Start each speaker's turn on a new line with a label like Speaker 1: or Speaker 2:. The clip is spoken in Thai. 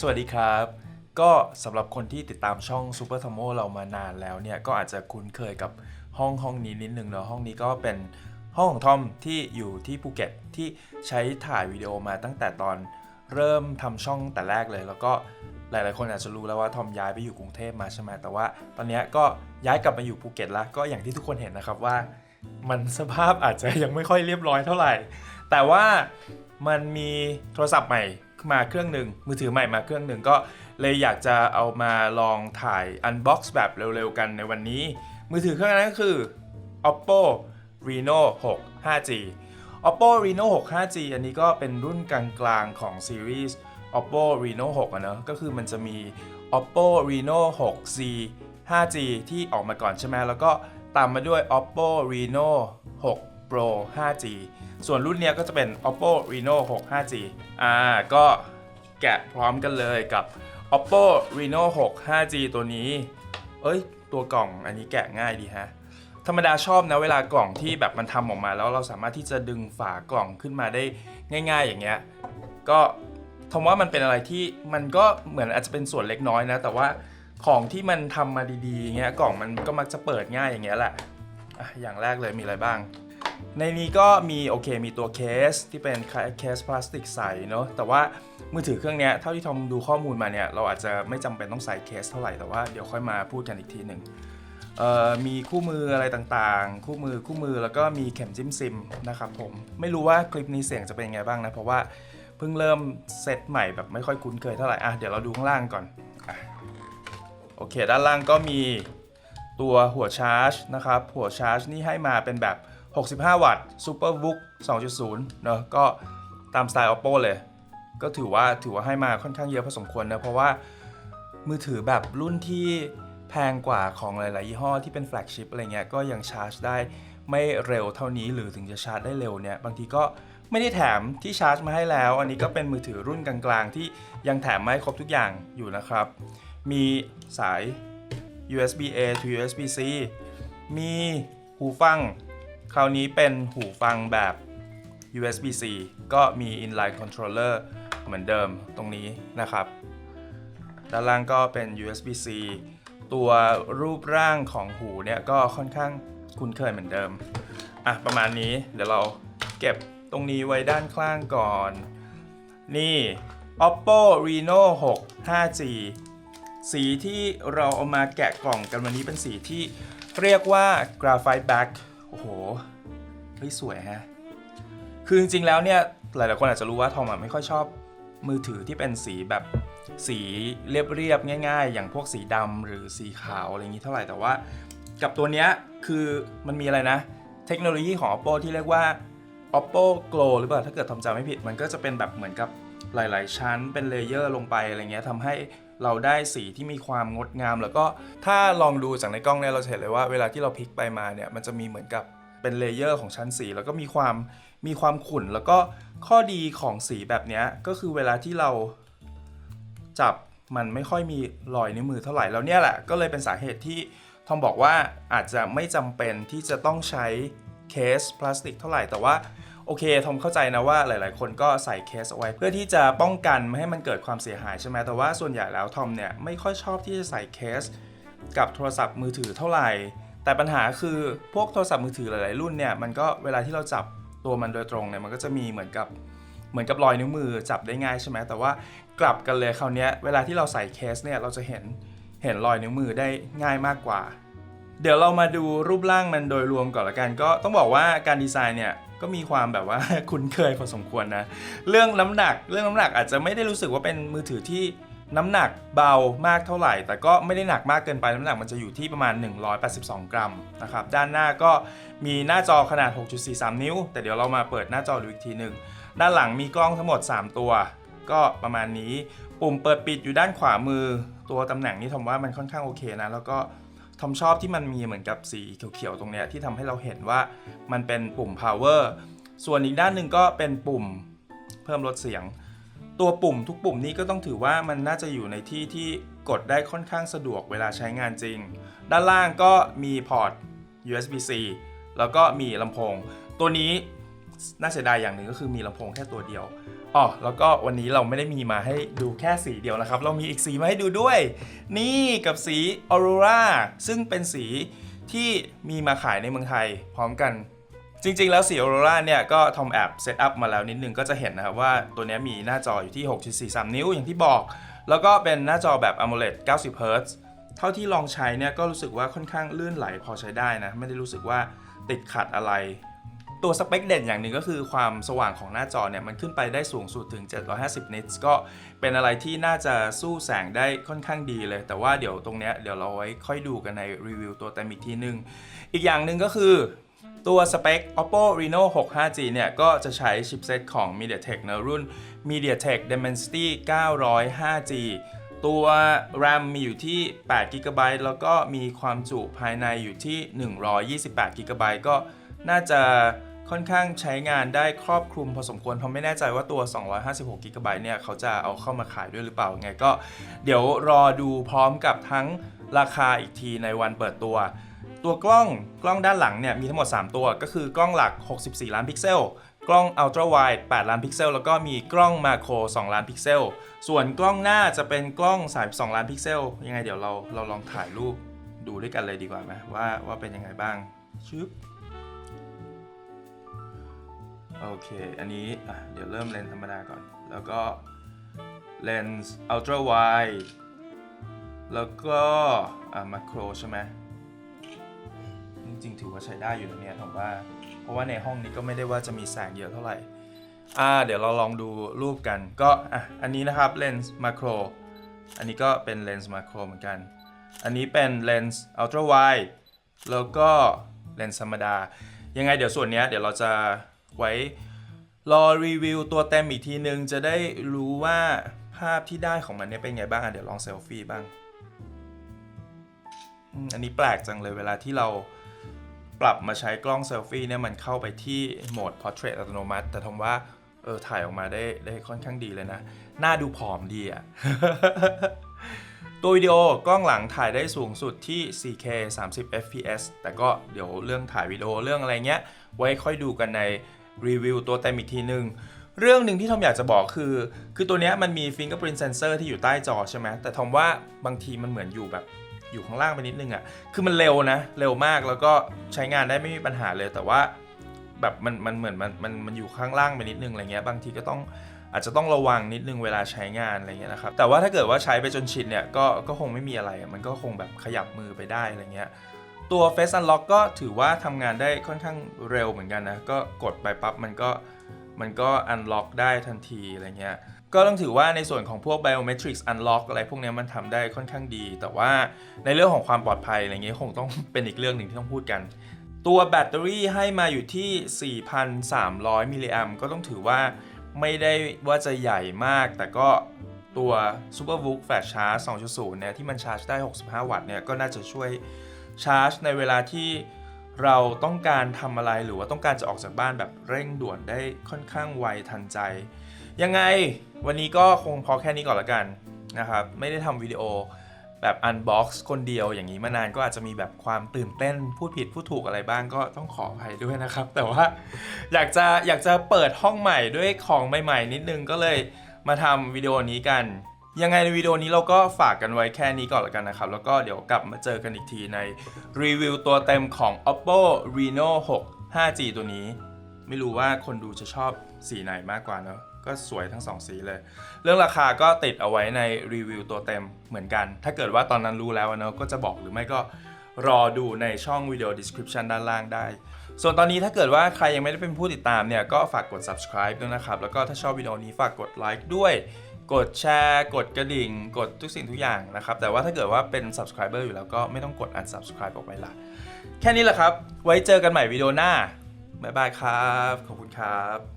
Speaker 1: สวัสดีครับ ก็สำหรับคนที่ติดตามช่อง Super t o m o เรามานานแล้วเนี่ย ก็อาจจะคุ้นเคยกับห้องห้องนี้นิดนึงเนาะห้องนี้ก็เป็นห้องของทอมที่อยู่ที่ภูเก็ตที่ใช้ถ่ายวิดีโอมาตั้งแต่ตอนเริ่มทำช่องแต่แรกเลย แล้วก็หลาย ๆ คนอาจจะรู้แล้วว่าทอมย้ายไปอยู่กรุงเทพมาใช่ไหมแต่ว่า ตอนนี้ก็ย้ายกลับมาอยู่ภูเก็ตแล้ว ก็อย่างที่ทุกคนเห็นนะครับว่า มันสภาพอาจจะยังไม่ค่อยเรียบร้อยเท่าไหร่ แต่ว่ามันมีโทรศัพท์ใหม่ มาเครื่องหนึ่งมือถือใหม่มาเครื่องหนึ่งก็เลยอยากจะเอามาลองถ่าย Unbox แบบเร็วๆกันในวันนี้ มือถือเครื่องนั้นก็คือ Oppo Reno 6 5G Oppo Reno 6 5G อันนี้ก็เป็นรุ่นกลางๆของซีรีส์ Oppo Reno 6อะเนอะก็คือมันจะมี Oppo Reno 6Z 5G ที่ออกมาก่อนใช่ไหมแล้วก็ตามมาด้วย Oppo Reno 6 Pro 5G ส่วนรุ่นเนี้ยก็จะเป็น Oppo Reno 6 5G อ่าก็แกะพร้อมกันเลยกับ Oppo Reno 6 5G ตัวนี้ เอ้ย ตัวกล่องอันนี้แกะง่ายดีฮะ ธรรมดาชอบนะเวลากล่องที่แบบมันทำออกมา แล้วเราสามารถที่จะดึงฝากล่องขึ้นมาได้ง่าย ๆ อย่างเงี้ย ก็ทมว่ามันเป็นอะไรที่มันก็เหมือนอาจจะเป็นส่วนเล็กน้อยนะ แต่ว่าของที่มันทำมาดีๆอย่างเงี้ยกล่องมันก็มักจะเปิดง่ายอย่างเงี้ยแหละอะอย่างแรกเลยมีอะไรบ้าง ในนี้ก็มีโอเคมีตัวเคสที่เป็นเคสพลาสติกใสเนอะแต่ว่ามือถือเครื่องเนี้ยเท่าที่ทอมดูข้อมูลมาเนี่ยเราอาจจะไม่จำเป็นต้องใส่เคสเท่าไหร่แต่ว่าเดี๋ยวค่อยมาพูดกันอีกทีหนึ่งมีคู่มืออะไรต่างๆ คู่มือคู่มือแล้วก็มีเข็มจิ้มซิมนะครับผมไม่รู้ว่าคลิปนี้เสียงจะเป็นยังไงบ้างนะ เพราะว่าเพิ่งเริ่มเซตใหม่แบบไม่ค่อยคุ้นเคยเท่าไหร่อะเดี๋ยวเราดูข้างล่างก่อนอโอเค ด้านล่างก็มีตัวหัวชาร์จนะครับหัวชาร์จนี่ให้มาเป็นแบบ 65 วัตต์ Super v o o k 2.0 เนอะก็ตามสไตล์ Oppo เลย ก็ถือว่าถือว่าให้มาค่อนข้างเยอะพอสมควรนะเพราะว่ามือถือแบบรุ่นที่แพงกว่าของหลาย ๆ ยี่ห้อที่เป็นแฟลกชิพอะไรเงี้ยก็ยังชาร์จได้ไม่เร็วเท่านี้หรือถึงจะชาร์จได้เร็วเนี่ยบางทีก็ไม่ได้แถมที่ชาร์จมาให้แล้ว อันนี้ก็เป็นมือถือรุ่นกลาง ๆ ที่ยังแถมมาให้ครบทุกอย่างอยู่นะครับ มีสาย USB A to USB C มีหูฟัง คราวนี้เป็นหูฟังแบบ USB C ก็มี inline controller เหมือนเดิมตรงนี้นะครับ ด้านล่างก็เป็น USB-C ตัวรูปร่างของหูเนี่ยก็ค่อนข้างคุ้นเคยเหมือนเดิม อะ ประมาณนี้เดี๋ยวเราเก็บตรงนี้ไว้ด้านข้างก่อน นี่ Oppo Reno 6 5G สีที่เราเอามาแกะกล่องกันวันนี้เป็นสีที่เรียกว่า Graphite Black อ้โห เฮ้ยสวยฮะ คือจริงๆแล้วเนี่ยหลายๆคนอาจจะรู้ว่าทอมอะไม่ค่อยชอบมือถือที่เป็นสีแบบสีเรียบๆง่าย ๆ อย่างพวกสีดำหรือสีขาวอะไรอย่างนี้เท่าไหร่แต่ว่า กับตัวเนี้ยคือมันมีอะไรนะ เทคโนโลยีของ Oppo ที่เรียกว่า Oppo Glow หรือเปล่าถ้าเกิดทอมจำไม่ผิดมันก็จะเป็นแบบเหมือนกับ หลาย ๆ ชั้นเป็นเลเยอร์ลงไปอะไรเงี้ยทำให้เราได้สีที่มีความงดงาม แล้วก็ถ้าลองดูจากในกล้องเนี่ยเราเห็นเลยว่าเวลาที่เราพลิกไปมาเนี่ยมันจะมีเหมือนกับเป็นเลเยอร์ของชั้นสี แล้วก็มีความมีความขุ่น แล้วก็ข้อดีของสีแบบนี้ก็คือเวลาที่เราจับมันไม่ค่อยมีรอยนิ้วมือเท่าไหร่แล้วเนี่ยแหละก็เลยเป็นสาเหตุที่ทอมบอกว่าอาจจะไม่จำเป็นที่จะต้องใช้เคสพลาสติกเท่าไหร่แต่ว่า โอเคทอมเข้าใจนะว่าหลาย ๆ คนก็ใส่เคสเอาไว้ เพื่อที่จะป้องกันไม่ให้มันเกิดความเสียหายใช่ไหมแต่ว่าส่วนใหญ่แล้วทอมเนี่ยไม่ค่อยชอบที่จะใส่เคส กับโทรศัพท์มือถือเท่าไหร่ แต่ปัญหาคือพวกโทรศัพท์มือถือหลาย ๆ รุ่นเนี่ยมันก็เวลาที่เราจับตัวมันโดยตรงเนี่ยมันก็จะมีเหมือนกับเหมือนกับรอยนิ้วมือจับได้ง่ายใช่ไหมแต่ว่ากลับกันเลยคราวนี้เวลาที่เราใส่เคสเนี่ยเราจะเห็นเห็นรอยนิ้วมือได้ง่ายมากกว่า เดี๋ยวเรามาดูรูปร่างมันโดยรวมก่อนละกัน ก็ต้องบอกว่าการดีไซน์เนี่ยก็มีความแบบว่า คุ้นเคยพอสมควรนะ เรื่องน้ำหนักเรื่องน้ำหนักอาจจะไม่ได้รู้สึกว่าเป็นมือถือที่น้ำหนักเบามากเท่าไหร่ แต่ก็ไม่ได้หนักมากเกินไปน้ำหนักมันจะอยู่ที่ประมาณ 182 กรัมนะครับด้านหน้าก็มีหน้าจอขนาด 6.43 นิ้ว แต่เดี๋ยวเรามาเปิดหน้าจอดูอีกทีหนึ่งด้านหลังมีกล้องทั้งหมด 3 ตัว ก็ประมาณนี้ ปุ่มเปิดปิดอยู่ด้านขวามือ ตัวตำแหน่งนี้ทอมว่ามันค่อนข้างโอเคนะแล้วก็ ทอมชอบที่มันมีเหมือนกับสีเขียวๆตรงเนี้ยที่ทำให้เราเห็นว่ามันเป็นปุ่ม power ส่วนอีกด้านหนึ่งก็เป็นปุ่มเพิ่มลดเสียง ตัวปุ่มทุกปุ่มนี้ก็ต้องถือว่ามันน่าจะอยู่ในที่ที่กดได้ค่อนข้างสะดวกเวลาใช้งานจริง ด้านล่างก็มีพอร์ต USB-C แล้วก็มีลำโพง ตัวนี้ น่าเสียดายอย่างหนึ่งก็คือมีลำโพงแค่ตัวเดียวอ๋อแล้วก็วันนี้เราไม่ได้มีมาให้ดูแค่สีเดียวนะครับ เรามีอีกสีมาให้ดูด้วย นี่กับสีออโรราซึ่งเป็นสีที่มีมาขายในเมืองไทยพร้อมกัน จริงๆ แล้วสีออโรราเนี่ยก็ทอมแอบเซตอัพมาแล้วนิดนึงก็จะเห็นนะครับว่าตัวนี้มีหน้าจออยู่ที่ 6.43 นิ้วอย่างที่บอก แล้วก็เป็นหน้าจอแบบ AMOLED 90 Hz เท่าที่ลองใช้เนี่ยก็รู้สึกว่าค่อนข้างลื่นไหลพอใช้ได้นะ ไม่ได้รู้สึกว่าติดขัดอะไร ตัวสเปคเด่นอย่างหนึ่งก็คือความสว่างของหน้าจอเนี่ยมันขึ้นไปได้สูงสุดถึง 750 นิตส์ก็เป็นอะไรที่น่าจะสู้แสงได้ค่อนข้างดีเลย แต่ว่าเดี๋ยวตรงเนี้ยเดี๋ยวเราไว้ค่อยดูกันในรีวิวตัวเต็มอีกทีนึง อีกอย่างหนึ่งก็คือตัวสเปค Oppo Reno 6 5G เนี่ยก็จะใช้ชิปเซตของ MediaTek นะรุ่น MediaTek Dimensity 900 5G ตัว RAM มีอยู่ที่ 8 GB แล้วก็มีความจุภายในอยู่ที่ 128 GB ก็น่าจะ ค่อนข้างใช้งานได้ครอบคลุมพอสมควรเพราะไม่แน่ใจว่าตัว 256 GB เนี่ยเขาจะเอาเข้ามาขายด้วยหรือเปล่าไงก็ เดี๋ยวรอดูพร้อมกับทั้งราคาอีกทีในวันเปิดตัว ตัวกล้องกล้องด้านหลังเนี่ยมีทั้งหมด 3 ตัว ก็คือกล้องหลัก 64 ล้านพิกเซล กล้อง Ultra Wide 8 ล้านพิกเซล แล้วก็มีกล้องมาโคร 2 ล้านพิกเซล ส่วนกล้องหน้าจะเป็นกล้อง32ล้านพิกเซล ยังไงเดี๋ยวเราเราลองถ่ายรูปดูด้วยกันเลยดีกว่าไหมว่าว่าเป็นยังไงบ้างชึบ โอเค อันนี้เดี๋ยวเริ่มเลนส์ธรรมดาก่อน แล้วก็เลนส์ Ultra Wide แล้วก็อะมาโครใช่ไหมจริงๆ ถือว่าใช้ได้อยู่นะเนี่ยผมว่า เพราะว่าในห้องนี้ก็ไม่ได้ว่าจะมีแสงเยอะเท่าไหร่ อ่า เดี๋ยวเราลองดูรูปกัน ก็อะ อันนี้นะครับเลนส์มาโคร อันนี้ก็เป็นเลนส์มาโครเหมือนกัน อันนี้เป็นเลนส์อัลตร้าไวแล้วก็เลนส์ธรรมดา ยังไงเดี๋ยวส่วนนี้เดี๋ยวเราจะ ไว้รอรีวิวตัวเต็มอีกทีนึง จะได้รู้ว่าภาพที่ได้ของมันเนี่ยเป็นไงบ้างเดี๋ยวลองเซลฟี่บ้าง อันนี้แปลกจังเลยเวลาที่เราปรับมาใช้กล้องเซลฟี่เนี่ยมันเข้าไปที่โหมด Portrait อัตโนมัติ แต่ทว่าเออถ่ายออกมาได้ได้ค่อนข้างดีเลยนะ หน้าดูผอมดีอะตัววิดีโอกล้องหลังถ่ายได้สูงสุดที่ 4K 30 fps แต่ก็เดี๋ยวเรื่องถ่ายวิดีโอเรื่องอะไรเงี้ย ไว้ค่อยดูกันใน รีวิวตัวเต็มอีกทีนึงเรื่องหนึ่งที่ทอมอยากจะบอกคือ คือตัวเนี้ยมันมี fingerprint sensor ที่อยู่ใต้จอใช่ไหมแต่ทอมว่าบางทีมันเหมือนอยู่แบบอยู่ข้างล่างไปนิดนึงอะ่ะ คือมันเร็วนะ เร็วมากแล้วก็ใช้งานได้ไม่มีปัญหาเลย แต่ว่าแบบมันมันเหมือนมันมันมันอยู่ข้างล่างไปนิดนึงอะไรเงี้ย บางทีก็ต้องอาจจะต้องระวังนิดนึงเวลาใช้งานอะไรเงี้ยนะครับ แต่ว่าถ้าเกิดว่าใช้ไปจนชินเนี่ยก็ก็คงไม่มีอะไร มันก็คงแบบขยับมือไปได้อะไรเงี้ย ตัว Face Unlock ก็ถือว่าทำงานได้ค่อนข้างเร็วเหมือนกันนะ ก็กดไปปั๊บมันก็มันก็ unlock ได้ทันทีอะไรเงี้ย ก็ต้องถือว่าในส่วนของพวก biometrics unlock อะไรพวกนี้มันทำได้ค่อนข้างดี แต่ว่าในเรื่องของความปลอดภัยอะไรเงี้ยคงต้องเป็นอีกเรื่องหนึ่งที่ต้องพูดกัน ตัวแบตเตอรี่ให้มาอยู่ที่ 4,300 มิลลิแอมก็ต้องถือว่าไม่ได้ว่าจะใหญ่มาก แต่ก็ตัว SuperVOOC Fast Charge 2.0 เนี่ยที่มันชาร์จได้ 65 วัตต์เนี่ยก็น่าจะช่วย ชาร์จในเวลาที่เราต้องการทำอะไรหรือว่าต้องการจะออกจากบ้านแบบเร่งด่วนได้ค่อนข้างไวทันใจ ยังไงวันนี้ก็คงพอแค่นี้ก่อนละกันนะครับ ไม่ได้ทำวิดีโอแบบอันบ็อกซ์คนเดียวอย่างนี้มานานก็อาจจะมีแบบความตื่นเต้นพูดผิดพูดถูกอะไรบ้างก็ต้องขออภัยด้วยนะครับ แต่ว่าอยากจะอยากจะเปิดห้องใหม่ด้วยของใหม่ ๆ นิดนึงก็เลยมาทำวิดีโอนี้กัน ยังไงในวิดีโอนี้เราก็ฝากกันไว้แค่นี้ก่อนละกันนะครับ แล้วก็เดี๋ยวกลับมาเจอกันอีกทีในรีวิวตัวเต็มของ Oppo Reno 6 5G ตัวนี้ ไม่รู้ว่าคนดูจะชอบสีไหนมากกว่าเนอะก็สวยทั้งสองสีเลย เรื่องราคาก็ติดเอาไว้ในรีวิวตัวเต็มเหมือนกัน ถ้าเกิดว่าตอนนั้นรู้แล้วเนอะก็จะบอกหรือไม่ก็รอดูในช่องวิดีโอ description ด้านล่างได้ ส่วนตอนนี้ถ้าเกิดว่าใครยังไม่ได้เป็นผู้ติดตามเนี่ย ก็ฝากกด subscribe ด้วยนะครับ แล้วก็ถ้าชอบวิดีโอนี้ฝากกดไลค์ด้วย กดแชร์ กดกระดิ่ง กดทุกสิ่งทุกอย่างนะครับ แต่ว่าถ้าเกิดว่าเป็น subscriber อยู่แล้วก็ไม่ต้องกด unsubscribe ออกไปละแค่นี้แหละครับ ไว้เจอกันใหม่วิดีโอหน้าบ๊ายบายครับ ขอบคุณครับ